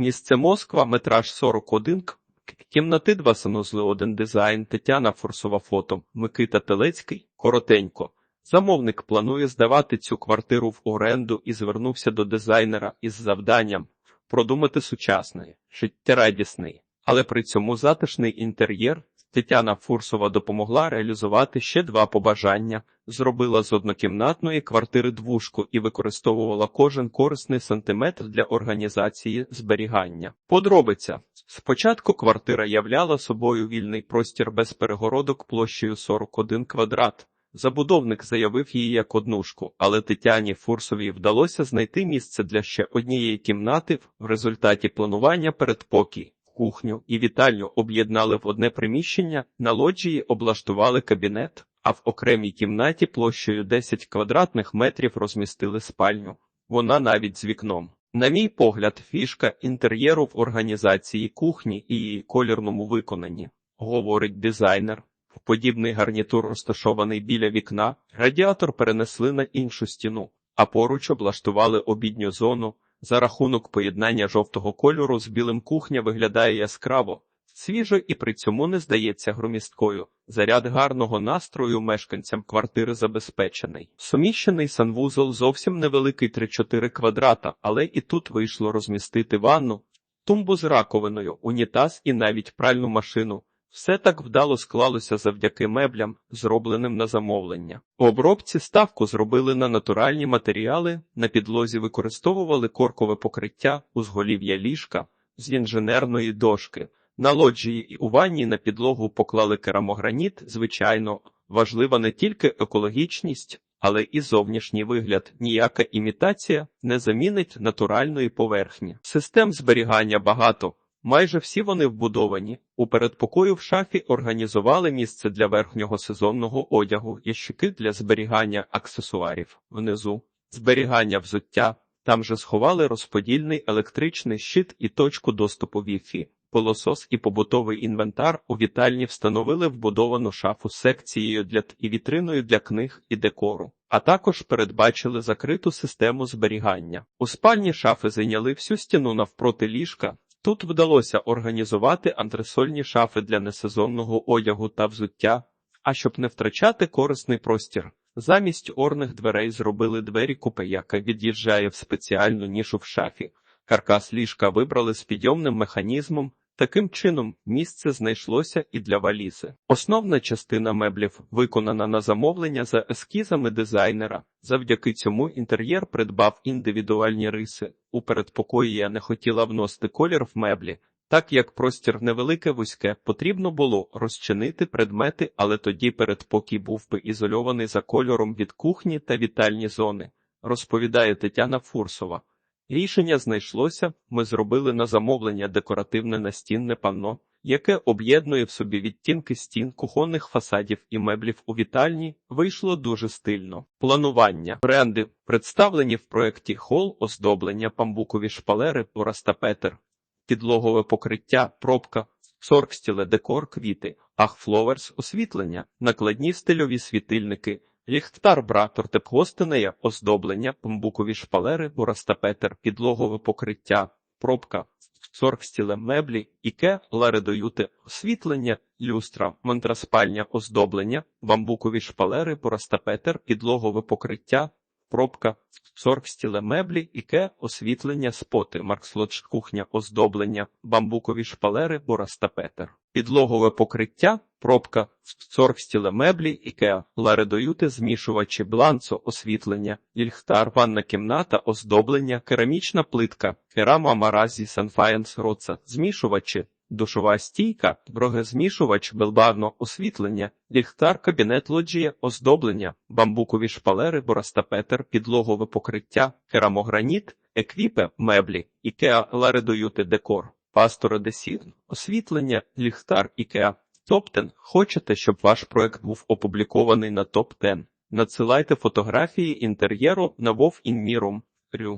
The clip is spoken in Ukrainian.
Місце Москва, метраж 41, к- кімнати 2 санузли 1 дизайн, Тетяна Фурсова фото, Микита Телецький, коротенько. Замовник планує здавати цю квартиру в оренду і звернувся до дизайнера із завданням продумати сучасний, життєрадісний, але при цьому затишний інтер'єр. Тетяна Фурсова допомогла реалізувати ще два побажання, зробила з однокімнатної квартири двушку і використовувала кожен корисний сантиметр для організації зберігання. Подробиця. Спочатку квартира являла собою вільний простір без перегородок площею 41 квадрат. Забудовник заявив її як однушку, але Тетяні Фурсовій вдалося знайти місце для ще однієї кімнати. В результаті планування передпокій, кухню і вітальню об'єднали в одне приміщення, на лоджії облаштували кабінет, а в окремій кімнаті площею 10 квадратних метрів розмістили спальню. Вона навіть з вікном. На мій погляд, фішка інтер'єру в організації кухні і її колірному виконанні, говорить дизайнер. Подібний гарнітур розташований біля вікна, радіатор перенесли на іншу стіну, а поруч облаштували обідню зону. За рахунок поєднання жовтого кольору з білим кухня виглядає яскраво, свіжо і при цьому не здається громісткою. Заряд гарного настрою мешканцям квартири забезпечений. Суміщений санвузол зовсім невеликий 3-4 квадрата, але і тут вийшло розмістити ванну, тумбу з раковиною, унітаз і навіть пральну машину. Все так вдало склалося завдяки меблям, зробленим на замовлення. У обробці ставку зробили на натуральні матеріали, на підлозі використовували коркове покриття, узголів'я ліжка з інженерної дошки. На лоджії і у ванні на підлогу поклали керамограніт, звичайно, важлива не тільки екологічність, але і зовнішній вигляд. Ніяка імітація не замінить натуральної поверхні. Систем зберігання багато. Майже всі вони вбудовані. У передпокою в шафі організували місце для верхнього сезонного одягу, ящики для зберігання аксесуарів. Внизу зберігання взуття. Там же сховали розподільний електричний щит і точку доступу Wi-Fi. Пилосос і побутовий інвентар у вітальні встановили вбудовану шафу з секцією для і вітриною для книг і декору, а також передбачили закриту систему зберігання. У спальні шафи зайняли всю стіну навпроти ліжка. Тут вдалося організувати антресольні шафи для несезонного одягу та взуття, а щоб не втрачати корисний простір. Замість орних дверей зробили двері купе, яка від'їжджає в спеціальну нішу в шафі. Каркас ліжка вибрали з підйомним механізмом. Таким чином, місце знайшлося і для валізи. Основна частина меблів виконана на замовлення за ескізами дизайнера. Завдяки цьому інтер'єр придбав індивідуальні риси. У передпокої я не хотіла вносити колір в меблі. Так як простір невелике вузьке, потрібно було розчинити предмети, але тоді передпокій був би ізольований за кольором від кухні та вітальні зони, розповідає Тетяна Фурсова. Рішення знайшлося, ми зробили на замовлення декоративне настінне панно, яке об'єднує в собі відтінки стін, кухонних фасадів і меблів у вітальні, вийшло дуже стильно. Планування. Бренди, представлені в проєкті хол, оздоблення, памбукові шпалери, Петер, підлогове покриття, пробка, соркстіле, декор, квіти, ахфловерс, освітлення, накладні стильові світильники, Ліхтар, братор, теплостенеє, оздоблення, памбукові шпалери, бурастапетер, підлогове покриття, пробка, соркстіле меблі, іке, ларедоюти, освітлення, люстра, монтраспальня, оздоблення, бамбукові шпалери, бурастапетер, підлогове покриття, пробка, соркстіле меблі, іке, освітлення, споти, маркслодж, кухня, оздоблення, бамбукові шпалери, бурастапетер. Підлогове покриття, пробка, соркстіле меблі, ікеа, ларедоюти, змішувачі, бланцо, освітлення, ліхтар, ванна кімната, оздоблення, керамічна плитка, керама маразі, санфаєнс, роца, змішувачі, душова стійка, брогезмішувач, белбарно, освітлення, ліхтар, кабінет лоджія, оздоблення, бамбукові шпалери, борастапетер, підлогове покриття, керамограніт, еквіпе, меблі, ікеа, ларедоюти, декор. Пастора Десін, освітлення, ліхтар, ікеа, топ-10. Хочете, щоб ваш проект був опублікований на топ-10? Надсилайте фотографії інтер'єру на Вов Інмірум.